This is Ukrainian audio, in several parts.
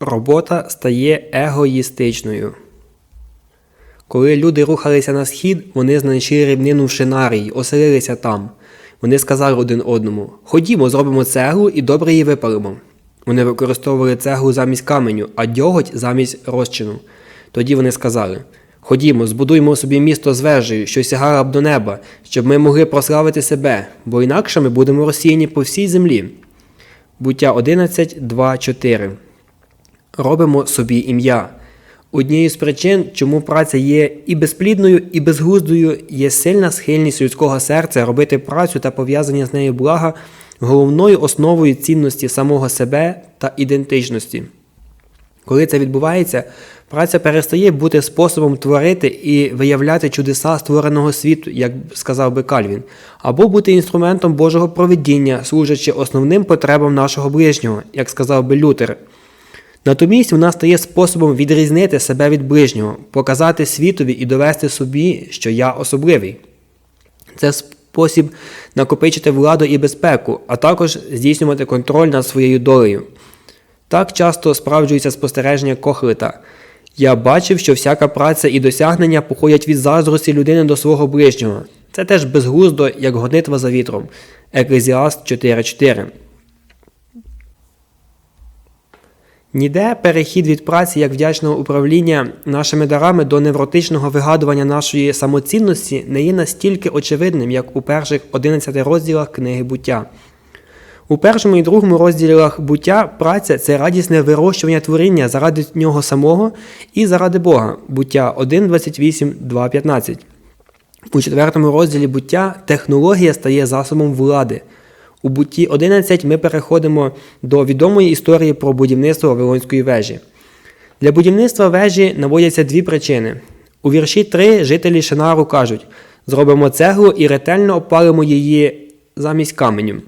Робота стає егоїстичною. Коли люди рухалися на схід, вони знайшли рівнину в Шинарії, оселилися там. Вони сказали один одному: Ходімо, зробимо цеглу і добре її випалимо. Вони використовували цеглу замість каменю, а дьоготь замість розчину. Тоді вони сказали: Ходімо, збудуємо собі місто з вежею, що сягало б до неба, щоб ми могли прославити себе, бо інакше ми будемо розсіяні по всій землі. Буття 11, 2, 4 робимо собі ім'я. Однією з причин, чому праця є і безплідною, і безглуздою, є сильна схильність людського серця робити працю та пов'язані з нею блага головною основою цінності самого себе та ідентичності. Коли це відбувається, праця перестає бути способом творити і виявляти чудеса створеного світу, як сказав би Кальвін, або бути інструментом Божого проведіння, служачи основним потребам нашого ближнього, як сказав би Лютер. Натомість вона стає способом відрізнити себе від ближнього, показати світові і довести собі, що я особливий. Це спосіб накопичити владу і безпеку, а також здійснювати контроль над своєю долею. Так часто справджується спостереження Кохлета. Я бачив, що всяка праця і досягнення походять від заздрості людини до свого ближнього. Це теж безглуздо, як гонитва за вітром. Еклезіаст 4.4 Ніде перехід від праці як вдячного управління нашими дарами до невротичного вигадування нашої самоцінності не є настільки очевидним, як у перших 11 розділах книги буття. У першому і другому розділах буття праця це радісне вирощування творіння заради нього самого і заради Бога. Буття 1, 28, 2, 15. У четвертому розділі буття технологія стає засобом влади. У бутті 11 ми переходимо до відомої історії про будівництво Вавилонської вежі. Для будівництва вежі наводяться дві причини. У вірші 3 жителі Шинару кажуть: зробимо цеглу і ретельно опалимо її замість каменю.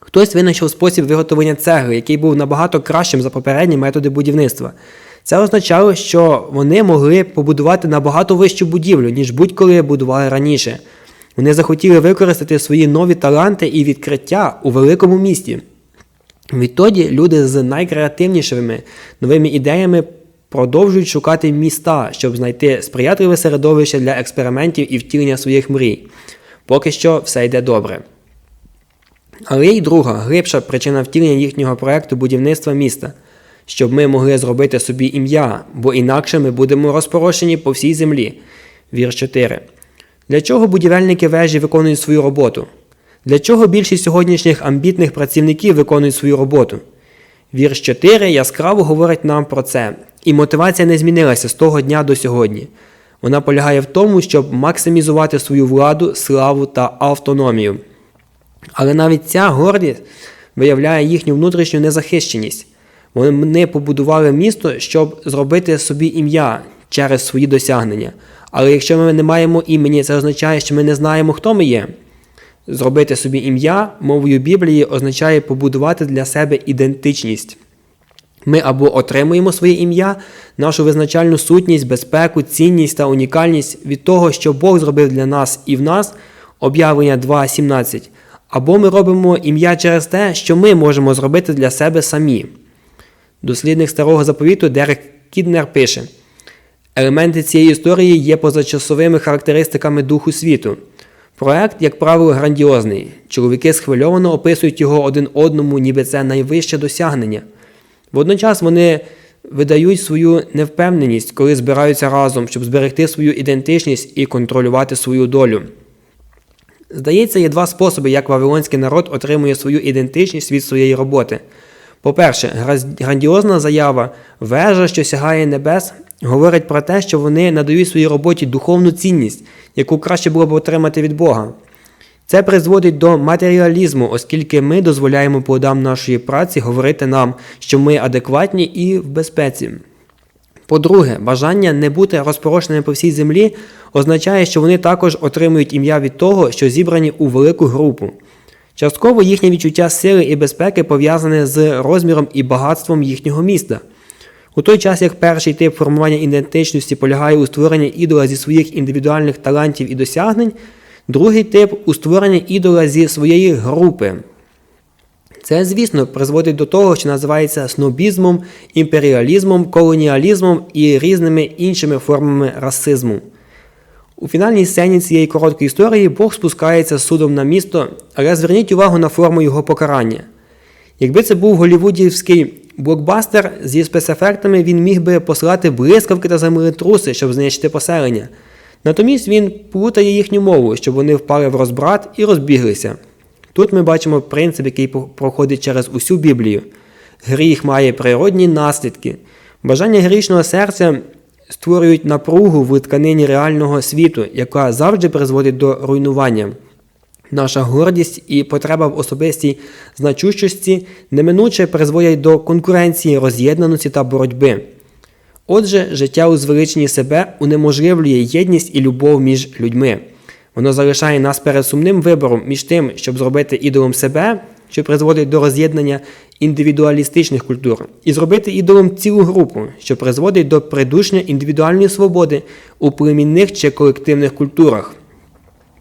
Хтось винайшов спосіб виготовлення цегли, який був набагато кращим за попередні методи будівництва. Це означало, що вони могли побудувати набагато вищу будівлю, ніж будь-коли будували раніше. Вони захотіли використати свої нові таланти і відкриття у великому місті. Відтоді люди з найкреативнішими новими ідеями продовжують шукати міста, щоб знайти сприятливе середовище для експериментів і втілення своїх мрій. Поки що все йде добре. Але й друга, глибша причина втілення їхнього проекту будівництва міста, щоб ми могли зробити собі ім'я, бо інакше ми будемо розпорошені по всій землі. Вір 4. Для чого будівельники вежі виконують свою роботу? Для чого більшість сьогоднішніх амбітних працівників виконують свою роботу? Вірш 4 яскраво говорить нам про це, і мотивація не змінилася з того дня до сьогодні. Вона полягає в тому, щоб максимізувати свою владу, славу та автономію. Але навіть ця гордість виявляє їхню внутрішню незахищеність. Вони побудували місто, щоб зробити собі ім'я через свої досягнення. Але якщо ми не маємо імені, це означає, що ми не знаємо, хто ми є. Зробити собі ім'я мовою Біблії означає побудувати для себе ідентичність. Ми або отримуємо своє ім'я, нашу визначальну сутність, безпеку, цінність та унікальність від того, що Бог зробив для нас і в нас, об'явлення 2.17, або ми робимо ім'я через те, що ми можемо зробити для себе самі. Дослідник старого заповіту Дерек Кіднер пише. Елементи цієї історії є позачасовими характеристиками духу світу. Проект, як правило, грандіозний. Чоловіки схвильовано описують його один одному, ніби це найвище досягнення. Водночас вони видають свою невпевненість, коли збираються разом, щоб зберегти свою ідентичність і контролювати свою долю. Здається, є два способи, як вавилонський народ отримує свою ідентичність від своєї роботи. По-перше, грандіозна заява, вежа, що сягає небес, говорить про те, що вони надають своїй роботі духовну цінність, яку краще було б отримати від Бога. Це призводить до матеріалізму, оскільки ми дозволяємо плодам нашої праці говорити нам, що ми адекватні і в безпеці. По-друге, бажання не бути розпорошеними по всій землі означає, що вони також отримують ім'я від того, що зібрані у велику групу. Частково їхнє відчуття сили і безпеки пов'язане з розміром і багатством їхнього міста. У той час, як перший тип формування ідентичності полягає у створенні ідола зі своїх індивідуальних талантів і досягнень, другий тип у створенні ідола зі своєї групи. Це, звісно, призводить до того, що називається снобізмом, імперіалізмом, колоніалізмом і різними іншими формами расизму. У фінальній сцені цієї короткої історії Бог спускається судом на місто, але зверніть увагу на форму його покарання. Якби це був голівудівський блокбастер зі спецефектами, він міг би послати блискавки та землетруси, щоб знищити поселення. Натомість він плутає їхню мову, щоб вони впали в розбрат і розбіглися. Тут ми бачимо принцип, який проходить через усю Біблію. Гріх має природні наслідки. Бажання грішного серця створюють напругу в тканині реального світу, яка завжди призводить до руйнування. Наша гордість і потреба в особистій значущості неминуче призводять до конкуренції, роз'єднаності та боротьби. Отже, життя у звеличенні себе унеможливлює єдність і любов між людьми. Воно залишає нас перед сумним вибором між тим, щоб зробити ідолом себе, що призводить до роз'єднання індивідуалістичних культур, і зробити ідолом цілу групу, що призводить до придушення індивідуальної свободи у племінних чи колективних культурах.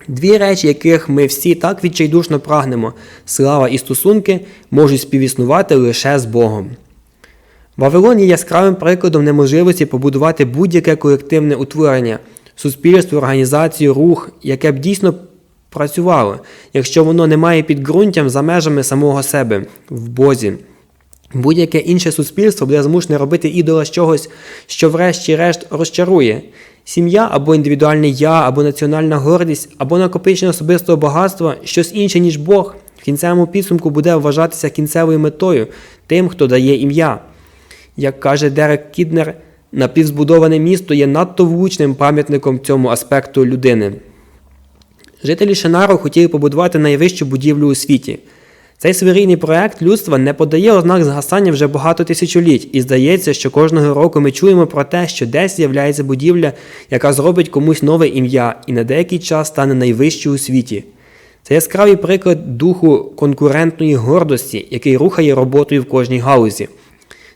Дві речі, яких ми всі так відчайдушно прагнемо, слава і стосунки, можуть співіснувати лише з Богом. Вавилон є яскравим прикладом неможливості побудувати будь-яке колективне утворення, суспільство, організацію, рух, яке б дійсно працювало, якщо воно не має підґрунтям за межами самого себе в Бозі. Будь-яке інше суспільство буде змушене робити ідола з чогось, що врешті-решт розчарує. Сім'я або індивідуальне я, або національна гордість, або накопичення особистого багатства, щось інше, ніж Бог, в кінцевому підсумку буде вважатися кінцевою метою тим, хто дає ім'я. Як каже Дерек Кіднер, напівзбудоване місто є надто влучним пам'ятником цьому аспекту людини. Жителі Шенару хотіли побудувати найвищу будівлю у світі. Цей свирійний проект людства не подає ознак згасання вже багато тисячоліть, і здається, що кожного року ми чуємо про те, що десь з'являється будівля, яка зробить комусь нове ім'я і на деякий час стане найвищою у світі. Це яскравий приклад духу конкурентної гордості, який рухає роботою в кожній галузі.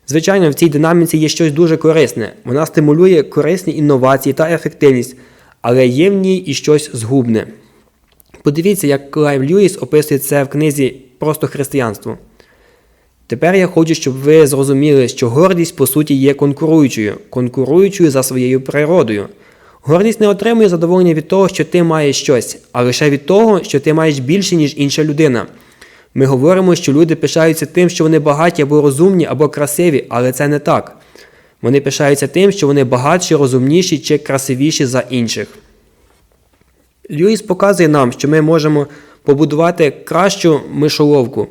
Звичайно, в цій динаміці є щось дуже корисне. Вона стимулює корисні інновації та ефективність, але є в ній і щось згубне. Подивіться, як Клайв Льюіс описує це в книзі Просто християнство. Тепер я хочу, щоб ви зрозуміли, що гордість, по суті, є конкуруючою, конкуруючою за своєю природою. Гордість не отримує задоволення від того, що ти маєш щось, а лише від того, що ти маєш більше, ніж інша людина. Ми говоримо, що люди пишаються тим, що вони багаті або розумні, або красиві, але це не так. Вони пишаються тим, що вони багатші, розумніші чи красивіші за інших. Льюіс показує нам, що ми можемо побудувати кращу мишоловку,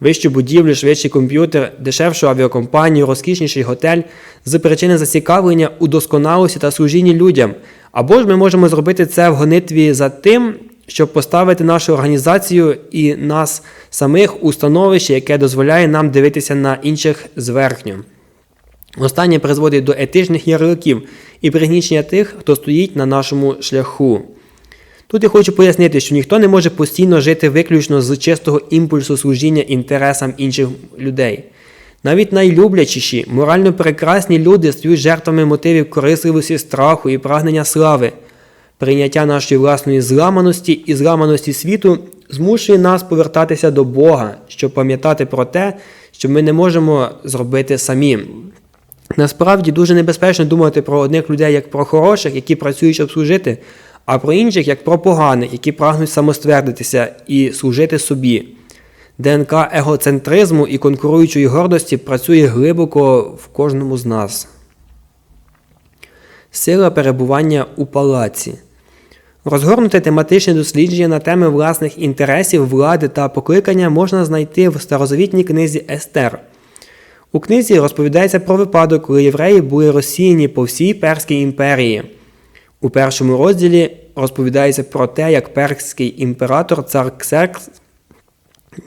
вищу будівлю, швидший комп'ютер, дешевшу авіакомпанію, розкішніший готель з причини зацікавлення у досконалості та служінні людям. Або ж ми можемо зробити це в гонитві за тим, щоб поставити нашу організацію і нас самих у становище, яке дозволяє нам дивитися на інших зверхньо. Останнє призводить до етичних ярликів і пригнічення тих, хто стоїть на нашому шляху. Тут я хочу пояснити, що ніхто не може постійно жити виключно з чистого імпульсу служіння інтересам інших людей. Навіть найлюблячіші, морально прекрасні люди стають жертвами мотивів корисливості, страху і прагнення слави. Прийняття нашої власної зламаності і зламаності світу змушує нас повертатися до Бога, щоб пам'ятати про те, що ми не можемо зробити самі. Насправді дуже небезпечно думати про одних людей як про хороших, які працюють, щоб служити, а про інших як про поганих, які прагнуть самоствердитися і служити собі. ДНК егоцентризму і конкуруючої гордості працює глибоко в кожному з нас. Сила перебування у палаці. Розгорнуте тематичне дослідження на теми власних інтересів, влади та покликання можна знайти в старозавітній книзі Естер. У книзі розповідається про випадок, коли євреї були розсіяні по всій Перській імперії. У першому розділі розповідається про те, як перський імператор цар Ксеркс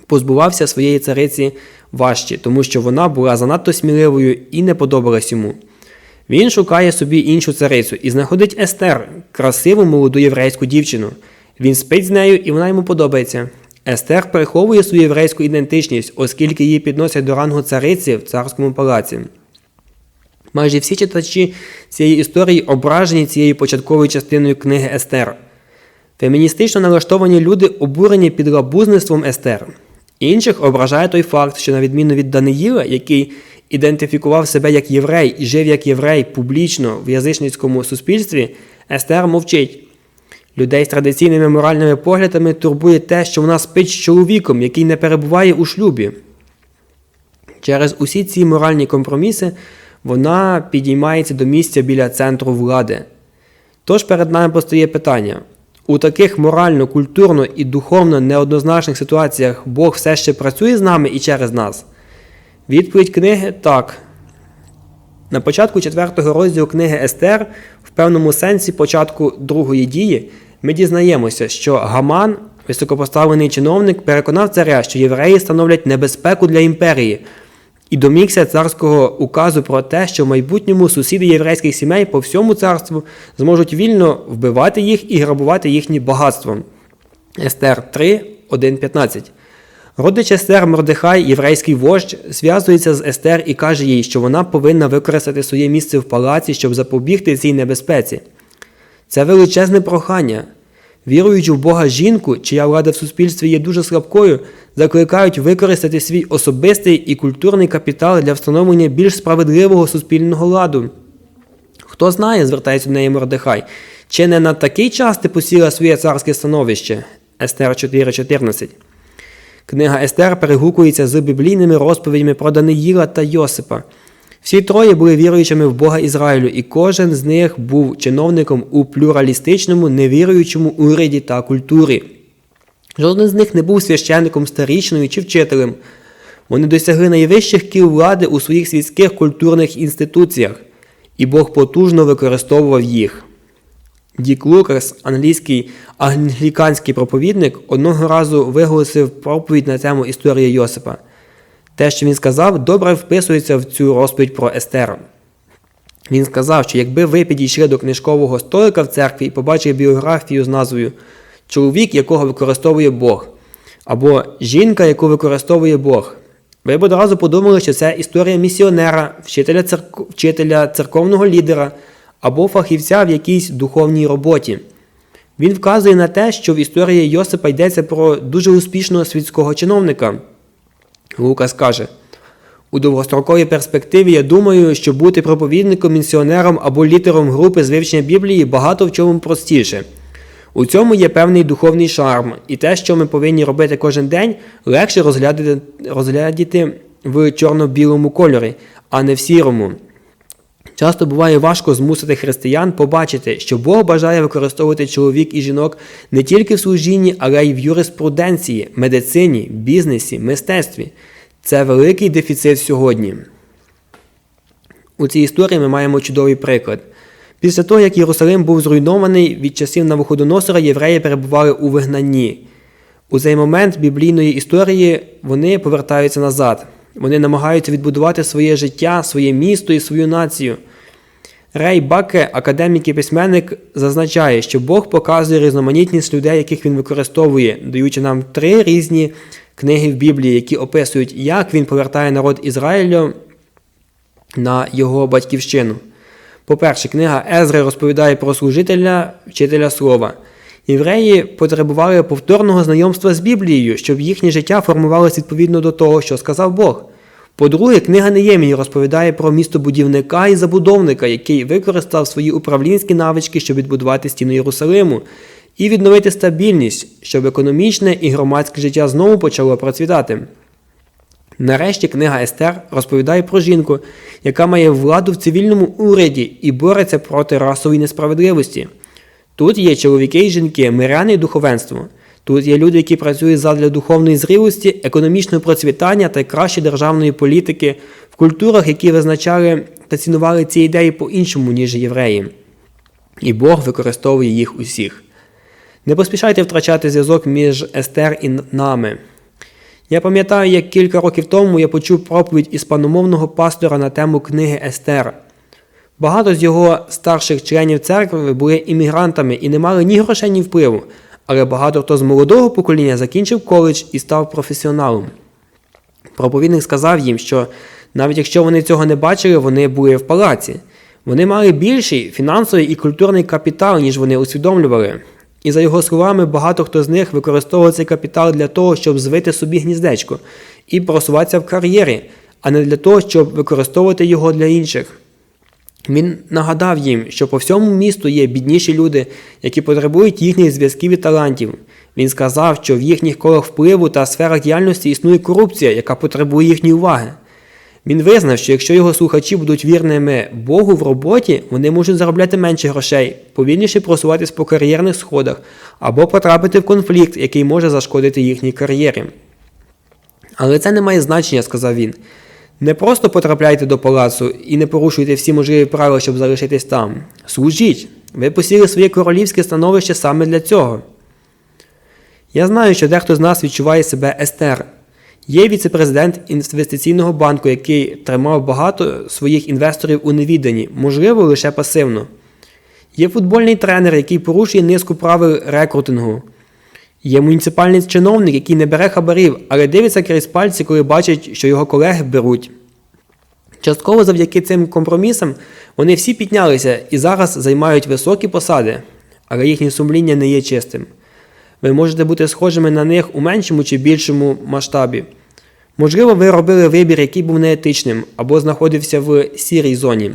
позбувався своєї цариці важчі, тому що вона була занадто сміливою і не подобалась йому. Він шукає собі іншу царицю і знаходить Естер, красиву молоду єврейську дівчину. Він спить з нею і вона йому подобається. Естер переховує свою єврейську ідентичність, оскільки її підносять до рангу цариці в царському палаці. Майже всі читачі цієї історії ображені цією початковою частиною книги Естер. Феміністично налаштовані люди обурені підлабузництвом Естер. Інших ображає той факт, що на відміну від Даниїла, який ідентифікував себе як єврей і жив як єврей публічно в язичницькому суспільстві, Естер мовчить. Людей з традиційними моральними поглядами турбує те, що вона спить з чоловіком, який не перебуває у шлюбі. Через усі ці моральні компроміси вона підіймається до місця біля центру влади. Тож перед нами постає питання: у таких морально, культурно і духовно неоднозначних ситуаціях Бог все ще працює з нами і через нас? Відповідь книги так. На початку четвертого розділу книги Естер, в певному сенсі початку другої дії, ми дізнаємося, що Гаман, високопоставлений чиновник, переконав царя, що євреї становлять небезпеку для імперії, і домігся царського указу про те, що в майбутньому сусіди єврейських сімей по всьому царству зможуть вільно вбивати їх і грабувати їхні багатство. Естер 3, 1, 15. Родич Естер Мордехай, єврейський вождь, зв'язується з Естер і каже їй, що вона повинна використати своє місце в палаці, щоб запобігти цій небезпеці. Це величезне прохання. Віруючи в Бога жінку, чия влада в суспільстві є дуже слабкою, закликають використати свій особистий і культурний капітал для встановлення більш справедливого суспільного ладу. Хто знає, звертається до неї Мордехай, чи не на такий час ти посіла своє царське становище? Естер 4.14 Книга Естер перегукується з біблійними розповідями про Даниїла та Йосипа. Всі троє були віруючими в Бога Ізраїлю, і кожен з них був чиновником у плюралістичному, невіруючому уряді та культурі. Жоден з них не був священником, старічною чи вчителем. Вони досягли найвищих кіл влади у своїх світських культурних інституціях, і Бог потужно використовував їх. Дік Лукас, англійський англіканський проповідник, одного разу виголосив проповідь на тему історії Йосипа. Те, що він сказав, добре вписується в цю розповідь про Естера. Він сказав, що якби ви підійшли до книжкового столика в церкві і побачили біографію з назвою Чоловік, якого використовує Бог, або жінка, яку використовує Бог, ви б одразу подумали, що це історія місіонера, вчителя, церк... вчителя церковного лідера або фахівця в якійсь духовній роботі. Він вказує на те, що в історії Йосипа йдеться про дуже успішного світського чиновника. Лукас каже: у довгостроковій перспективі я думаю, що бути проповідником, місіонером або літером групи з вивчення Біблії багато в чому простіше. У цьому є певний духовний шарм, і те, що ми повинні робити кожен день, легше розглядати, розглядіти в чорно-білому кольорі, а не в сірому. Часто буває важко змусити християн побачити, що Бог бажає використовувати чоловік і жінок не тільки в служінні, але й в юриспруденції, медицині, бізнесі, мистецтві. Це великий дефіцит сьогодні. У цій історії ми маємо чудовий приклад. Після того, як Єрусалим був зруйнований від часів Навуходоносора, євреї перебували у вигнанні. У цей момент біблійної історії вони повертаються назад. Вони намагаються відбудувати своє життя, своє місто і свою націю. Рей Баке, академік і письменник, зазначає, що Бог показує різноманітність людей, яких він використовує, даючи нам три різні книги в Біблії, які описують, як він повертає народ Ізраїлю на його батьківщину. По-перше, книга Езри розповідає про служителя, вчителя слова. Євреї потребували повторного знайомства з Біблією, щоб їхнє життя формувалося відповідно до того, що сказав Бог. По-друге, книга Неємії розповідає про містобудівника і забудовника, який використав свої управлінські навички, щоб відбудувати стіну Єрусалиму, і відновити стабільність, щоб економічне і громадське життя знову почало процвітати. Нарешті книга Естер розповідає про жінку, яка має владу в цивільному уряді і бореться проти расової несправедливості. Тут є чоловіки і жінки, миряни і духовенство. Тут є люди, які працюють задля духовної зрілості, економічного процвітання та кращої державної політики в культурах, які визначали та цінували ці ідеї по-іншому, ніж євреї. І Бог використовує їх усіх. Не поспішайте втрачати зв'язок між Естер і нами. Я пам'ятаю, як кілька років тому я почув проповідь іспаномовного пастора на тему книги Естер. Багато з його старших членів церкви були іммігрантами і не мали ні грошей, ні впливу, але багато хто з молодого покоління закінчив коледж і став професіоналом. Проповідник сказав їм, що навіть якщо вони цього не бачили, вони були в палаці. Вони мали більший фінансовий і культурний капітал, ніж вони усвідомлювали. І за його словами, багато хто з них використовував цей капітал для того, щоб звити собі гніздечко і просуватися в кар'єрі, а не для того, щоб використовувати його для інших. Він нагадав їм, що по всьому місту є бідніші люди, які потребують їхніх зв'язків і талантів. Він сказав, що в їхніх колах впливу та сферах діяльності існує корупція, яка потребує їхньої уваги. Він визнав, що якщо його слухачі будуть вірними Богу в роботі, вони можуть заробляти менше грошей, повільніше просуватись по кар'єрних сходах або потрапити в конфлікт, який може зашкодити їхній кар'єрі. Але це не має значення, сказав він. Не просто потрапляйте до палацу і не порушуйте всі можливі правила, щоб залишитись там. Служіть! Ви посіли своє королівське становище саме для цього. Я знаю, що дехто з нас відчуває себе Естер. Є віцепрезидент інвестиційного банку, який тримав багато своїх інвесторів у невіданні, можливо, лише пасивно. Є футбольний тренер, який порушує низку правил рекрутингу. Є муніципальний чиновник, який не бере хабарів, але дивиться крізь пальці, коли бачить, що його колеги беруть. Частково завдяки цим компромісам вони всі піднялися і зараз займають високі посади, але їхнє сумління не є чистим. Ви можете бути схожими на них у меншому чи більшому масштабі. Можливо, ви робили вибір, який був неетичним, або знаходився в сірій зоні.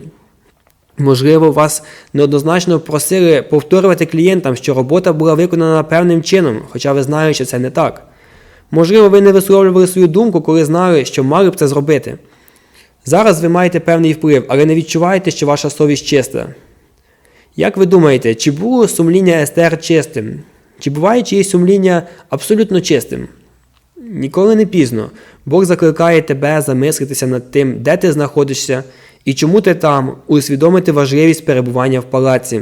Можливо, вас неоднозначно просили повторювати клієнтам, що робота була виконана певним чином, хоча ви знаєте, що це не так. Можливо, ви не висловлювали свою думку, коли знали, що мали б це зробити. Зараз ви маєте певний вплив, але не відчуваєте, що ваша совість чиста. Як ви думаєте, чи було сумління Естер чистим? Чи буває чиєсь сумління абсолютно чистим? Ніколи не пізно. Бог закликає тебе замислитися над тим, де ти знаходишся і чому ти там, усвідомити важливість перебування в палаці.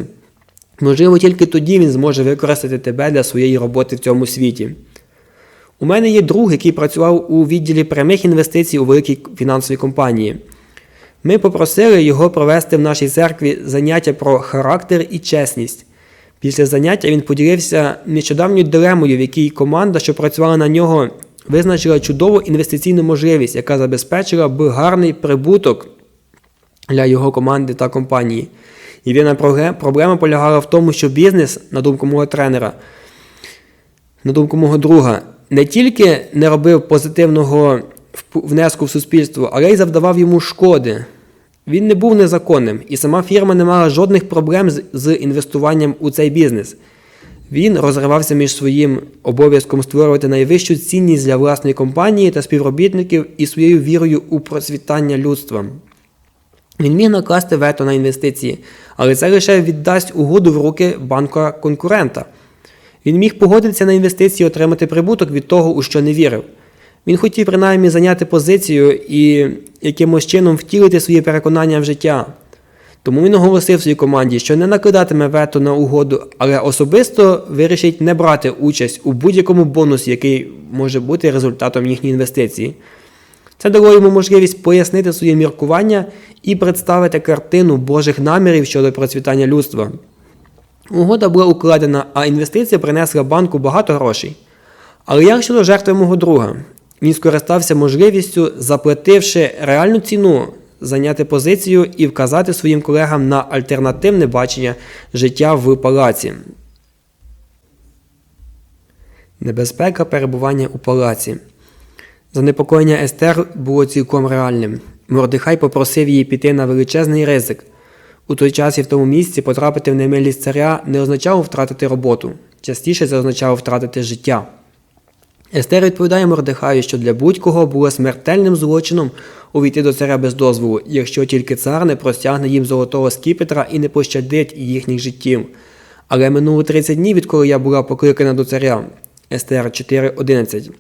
Можливо, тільки тоді він зможе використати тебе для своєї роботи в цьому світі. У мене є друг, який працював у відділі прямих інвестицій у великій фінансовій компанії. Ми попросили його провести в нашій церкві заняття про характер і чесність. Після заняття він поділився нещодавньою дилемою, в якій команда, що працювала на нього, визначила чудову інвестиційну можливість, яка забезпечила б гарний прибуток для його команди та компанії. Єдина проблема полягала в тому, що бізнес, на думку мого тренера, на думку мого друга, не тільки не робив позитивного внеску в суспільство, але й завдавав йому шкоди. Він не був незаконним, і сама фірма не мала жодних проблем з інвестуванням у цей бізнес. Він розривався між своїм обов'язком створювати найвищу цінність для власної компанії та співробітників і своєю вірою у процвітання людства. Він міг накласти вето на інвестиції, але це лише віддасть угоду в руки банка конкурента. Він міг погодитися на інвестиції і отримати прибуток від того, у що не вірив. Він хотів принаймні зайняти позицію і якимось чином втілити свої переконання в життя. Тому він оголосив своїй команді, що не накидатиме вето на угоду, але особисто вирішить не брати участь у будь-якому бонусі, який може бути результатом їхньої інвестиції. Це дало йому можливість пояснити своє міркування і представити картину Божих намірів щодо процвітання людства. Угода була укладена, а інвестиція принесла банку багато грошей. Але як щодо жертви мого друга? Він скористався можливістю, заплативши реальну ціну, зайняти позицію і вказати своїм колегам на альтернативне бачення життя в палаці. Небезпека перебування у палаці. Занепокоєння Естер було цілком реальним. Мордихай попросив її піти на величезний ризик. У той час і в тому місці потрапити в немилість царя не означало втратити роботу, частіше це означало втратити життя. Естер відповідає Мордехаю, що для будь-кого було смертельним злочином увійти до царя без дозволу, якщо тільки цар не простягне їм золотого скіпетра і не пощадить їхніх життів. Але минуло 30 днів, відколи я була покликана до царя. Естер 4.11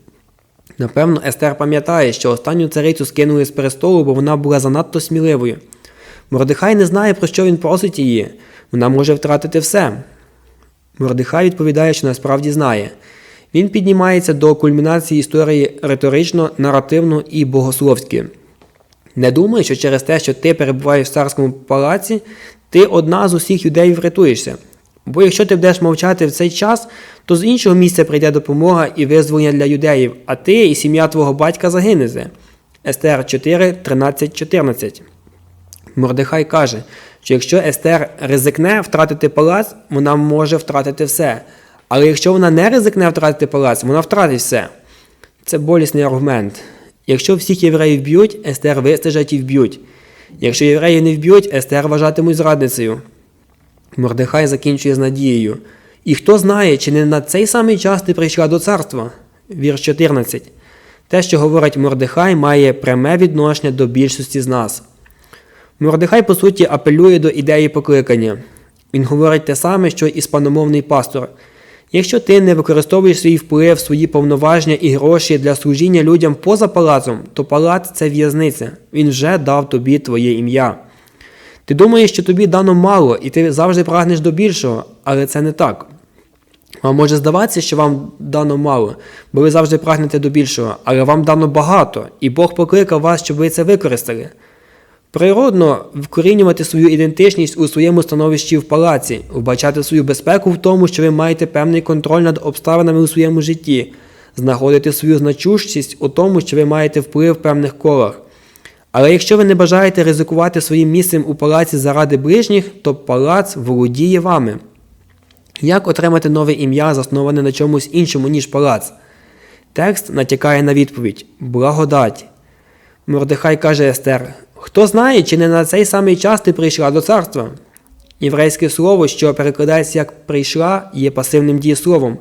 Напевно, Естер пам'ятає, що останню царицю скинули з престолу, бо вона була занадто сміливою. Мордихай не знає, про що він просить її. Вона може втратити все. Мордихай відповідає, що насправді знає. Він піднімається до кульмінації історії риторично, наративно і богословськи. Не думай, що через те, що ти перебуваєш в царському палаці, ти одна з усіх юдеїв врятуєшся. Бо якщо ти будеш мовчати в цей час, то з іншого місця прийде допомога і визволення для юдеїв, а ти і сім'я твого батька загинете. Естер 4, 13, 14. Мордехай каже, що якщо Естер ризикне втратити палац, вона може втратити все. Але якщо вона не ризикне втратити палац, вона втратить все. Це болісний аргумент. Якщо всіх євреїв б'ють, Естер вистежать і вб'ють. Якщо євреїв не вб'ють, Естер вважатимуть зрадницею. Мордехай закінчує з надією. І хто знає, чи не на цей самий час ти прийшла до царства? Вірш 14. Те, що говорить Мордехай, має пряме відношення до більшості з нас. Мордехай, по суті, апелює до ідеї покликання. Він говорить те саме, що і спаномовний пастор. Якщо ти не використовуєш свій вплив, свої повноваження і гроші для служіння людям поза палацом, то палац це в'язниця. Він вже дав тобі твоє ім'я. Ти думаєш, що тобі дано мало, і ти завжди прагнеш до більшого, але це не так. Вам може здаватися, що вам дано мало, бо ви завжди прагнете до більшого, але вам дано багато, і Бог покликав вас, щоб ви це використали. Природно вкорінювати свою ідентичність у своєму становищі в палаці, вбачати свою безпеку в тому, що ви маєте певний контроль над обставинами у своєму житті, знаходити свою значущість у тому, що ви маєте вплив в певних колах. Але якщо ви не бажаєте ризикувати своїм місцем у палаці заради ближніх, то палац володіє вами. Як отримати нове ім'я, засноване на чомусь іншому, ніж палац? Текст натякає на відповідь благодать. Мордехай каже Естер: Хто знає, чи не на цей самий час ти прийшла до царства? Єврейське слово, що перекладається як прийшла, є пасивним дієсловом.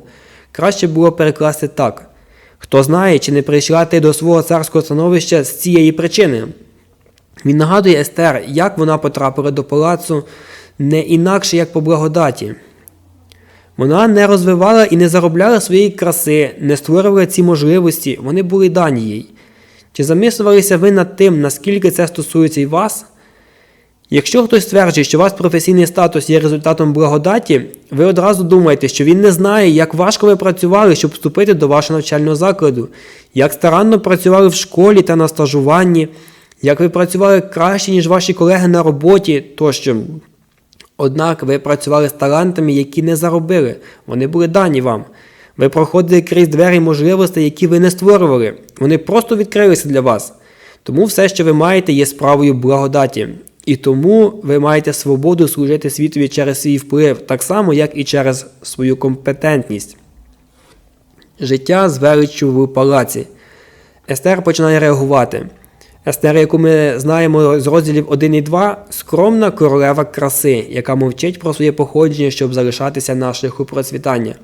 Краще було перекласти так: Хто знає, чи не прийшла ти до свого царського становища з цієї причини? Він нагадує Естер, як вона потрапила до палацу не інакше, як по благодаті. Вона не розвивала і не заробляла своєї краси, не створювала ці можливості, вони були дані їй. Чи замислювалися ви над тим, наскільки це стосується і вас? Якщо хтось стверджує, що ваш професійний статус є результатом благодаті, ви одразу думаєте, що він не знає, як важко ви працювали, щоб вступити до вашого навчального закладу, як старанно працювали в школі та на стажуванні, як ви працювали краще, ніж ваші колеги на роботі тощо. Однак ви працювали з талантами, які не заробили, вони були дані вам. Ви проходили крізь двері можливостей, які ви не створювали. Вони просто відкрилися для вас. Тому все, що ви маєте, є справою благодаті. І тому ви маєте свободу служити світові через свій вплив, так само, як і через свою компетентність. Життя з величчю в палаці. Естер починає реагувати. Естер, яку ми знаємо з розділів 1 і 2, скромна королева краси, яка мовчить про своє походження, щоб залишатися на шляху процвітання.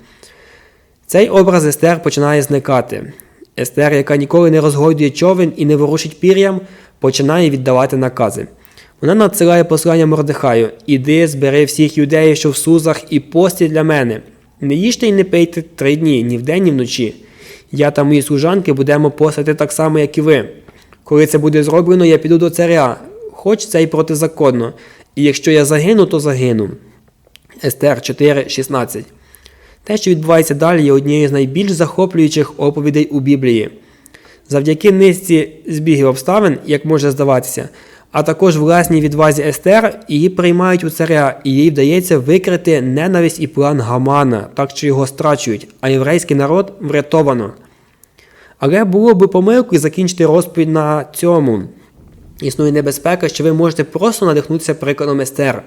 Цей образ Естер починає зникати. Естер, яка ніколи не розгойдує човен і не ворушить пір'ям, починає віддавати накази. Вона надсилає послання Мордехаю: Іди, збери всіх юдеїв, що в Сузах, і постіть для мене. Не їжте й не пийте три дні, ні вдень, ні вночі. Я та мої служанки будемо постити так само, як і ви. Коли це буде зроблено, я піду до царя, хоч це й протизаконно, і якщо я загину, то загину. Естер 4,16 те, що відбувається далі, є однією з найбільш захоплюючих оповідей у Біблії. Завдяки низці збігів обставин, як може здаватися, а також власній відвазі Естер, її приймають у царя, і їй вдається викрити ненависть і план Гамана, так що його страчують, а єврейський народ врятовано. Але було би помилкою закінчити розповідь на цьому. Існує небезпека, що ви можете просто надихнутися прикладом Естер.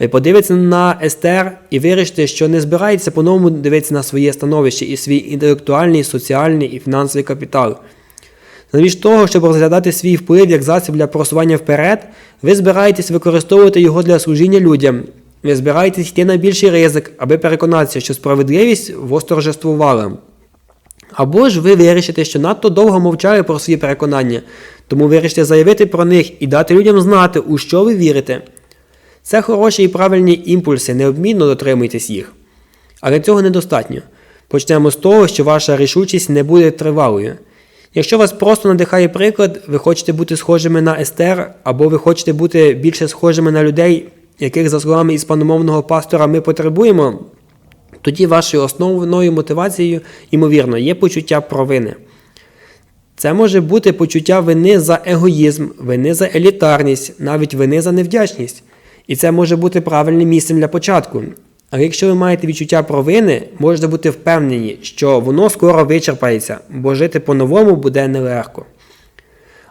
Ви подивитеся на Естер і вирішите, що не збираєтеся по-новому дивитися на своє становище і свій інтелектуальний, соціальний і фінансовий капітал. Замість того, щоб розглядати свій вплив як засіб для просування вперед, ви збираєтесь використовувати його для служіння людям. Ви збираєтесь йти на більший ризик, аби переконатися, що справедливість восторжествувала. Або ж ви вирішите, що надто довго мовчали про свої переконання, тому вирішите заявити про них і дати людям знати, у що ви вірите. Це хороші і правильні імпульси, необмінно дотримуйтесь їх. Але цього недостатньо. Почнемо з того, що ваша рішучість не буде тривалою. Якщо вас просто надихає приклад, ви хочете бути схожими на Естер, або ви хочете бути більше схожими на людей, яких, за словами іспаномовного пастора, ми потребуємо, тоді вашою основною мотивацією, ймовірно, є почуття провини. Це може бути почуття вини за егоїзм, вини за елітарність, навіть вини за невдячність. І це може бути правильним місцем для початку. Але якщо ви маєте відчуття провини, можете бути впевнені, що воно скоро вичерпається, бо жити по-новому буде нелегко.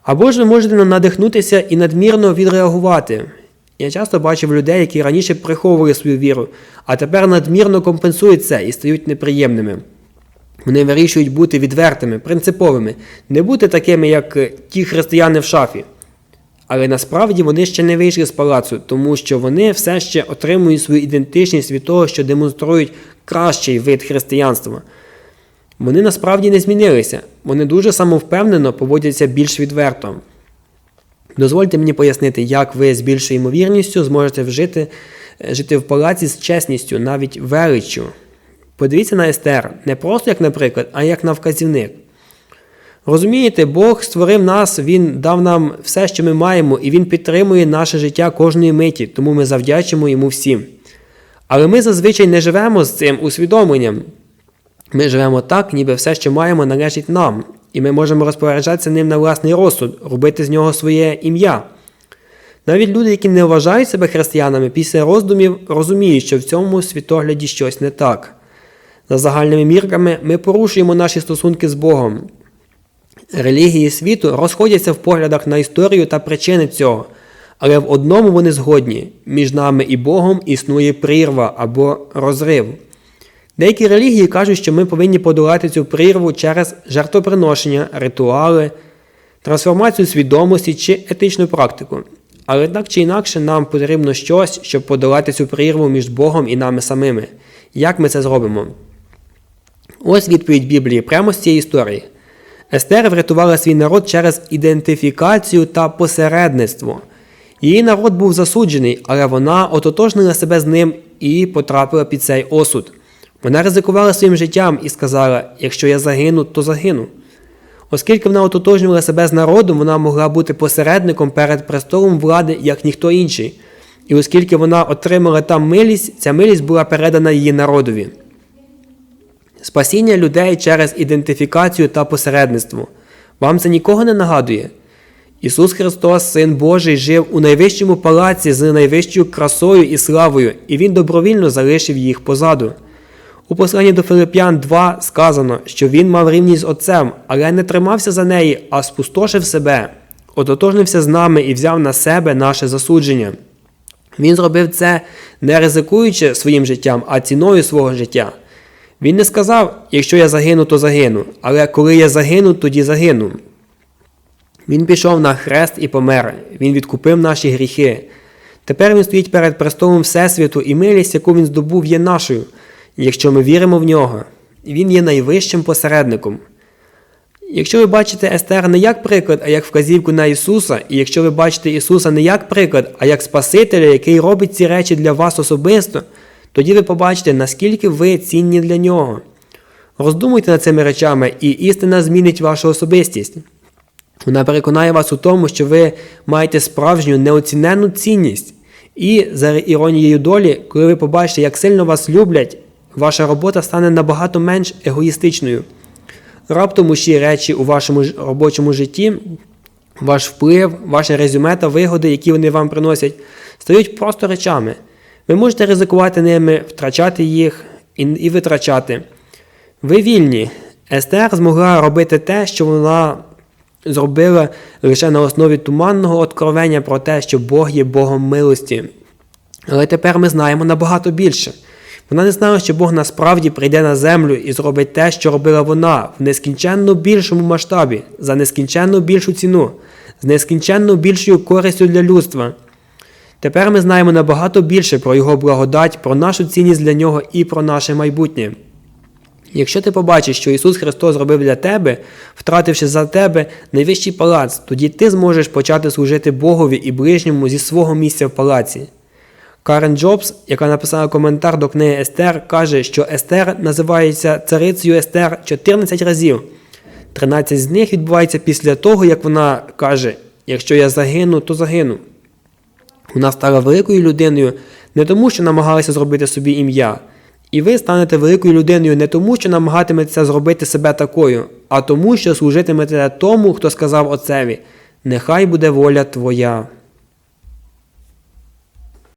Або ж ви можете надихнутися і надмірно відреагувати. Я часто бачив людей, які раніше приховували свою віру, а тепер надмірно компенсують це і стають неприємними. Вони вирішують бути відвертими, принциповими, не бути такими, як ті християни в шафі. Але насправді вони ще не вийшли з палацу, тому що вони все ще отримують свою ідентичність від того, що демонструють кращий вид християнства. Вони насправді не змінилися, вони дуже самовпевнено поводяться більш відверто. Дозвольте мені пояснити, як ви з більшою ймовірністю зможете вжити, е, жити в палаці з чесністю, навіть величчю. Подивіться на Естер не просто як наприклад, а як на вказівник. Розумієте, Бог створив нас, Він дав нам все, що ми маємо, і Він підтримує наше життя кожної миті, тому ми завдячимо йому всім. Але ми зазвичай не живемо з цим усвідомленням. Ми живемо так, ніби все, що маємо, належить нам, і ми можемо розпоряджатися ним на власний розсуд, робити з нього своє ім'я. Навіть люди, які не вважають себе християнами, після роздумів розуміють, що в цьому світогляді щось не так. За загальними мірками, ми порушуємо наші стосунки з Богом. Релігії світу розходяться в поглядах на історію та причини цього, але в одному вони згодні між нами і Богом існує прірва або розрив. Деякі релігії кажуть, що ми повинні подолати цю прірву через жертвоприношення, ритуали, трансформацію свідомості чи етичну практику. Але так чи інакше нам потрібно щось, щоб подолати цю прірву між Богом і нами самими. Як ми це зробимо? Ось відповідь Біблії прямо з цієї історії. Естер врятувала свій народ через ідентифікацію та посередництво. Її народ був засуджений, але вона ототожнила себе з ним і потрапила під цей осуд. Вона ризикувала своїм життям і сказала: якщо я загину, то загину. Оскільки вона ототожнювала себе з народом, вона могла бути посередником перед престолом влади, як ніхто інший. І оскільки вона отримала там милість, ця милість була передана її народові. Спасіння людей через ідентифікацію та посередництво. Вам це нікого не нагадує? Ісус Христос, Син Божий, жив у найвищому палаці з найвищою красою і славою, і Він добровільно залишив їх позаду. У посланні до Филип'ян 2 сказано, що він мав рівність з Отцем, але не тримався за неї, а спустошив себе, ототожнився з нами і взяв на себе наше засудження. Він зробив це не ризикуючи своїм життям, а ціною свого життя. Він не сказав, якщо я загину, то загину, але коли я загину, тоді загину. Він пішов на хрест і помер, він відкупив наші гріхи. Тепер він стоїть перед престолом Всесвіту, і милість, яку він здобув, є нашою, якщо ми віримо в нього. Він є найвищим посередником. Якщо ви бачите Естер не як приклад, а як вказівку на Ісуса, і якщо ви бачите Ісуса не як приклад, а як Спасителя, який робить ці речі для вас особисто, тоді ви побачите, наскільки ви цінні для нього. Роздумуйте над цими речами, і істина змінить вашу особистість. Вона переконає вас у тому, що ви маєте справжню неоціненну цінність. І за іронією долі, коли ви побачите, як сильно вас люблять, ваша робота стане набагато менш егоїстичною. Раптом усі речі у вашому робочому житті, ваш вплив, ваше резюме та вигоди, які вони вам приносять, стають просто речами. Ви можете ризикувати ними, втрачати їх і, витрачати. Ви вільні. Естер змогла робити те, що вона зробила лише на основі туманного откровення про те, що Бог є Богом милості. Але тепер ми знаємо набагато більше. Вона не знала, що Бог насправді прийде на землю і зробить те, що робила вона, в нескінченно більшому масштабі, за нескінченно більшу ціну, з нескінченно більшою користю для людства. Тепер ми знаємо набагато більше про Його благодать, про нашу цінність для нього і про наше майбутнє. Якщо ти побачиш, що Ісус Христос зробив для тебе, втративши за тебе найвищий палац, тоді ти зможеш почати служити Богові і ближньому зі свого місця в палаці. Карен Джобс, яка написала коментар до книги Естер, каже, що Естер називається царицею Естер 14 разів. 13 з них відбувається після того, як вона каже: Якщо я загину, то загину. Вона стала великою людиною не тому, що намагалася зробити собі ім'я. І ви станете великою людиною не тому, що намагатиметеся зробити себе такою, а тому, що служитимете тому, хто сказав Отцеві: Нехай буде воля Твоя.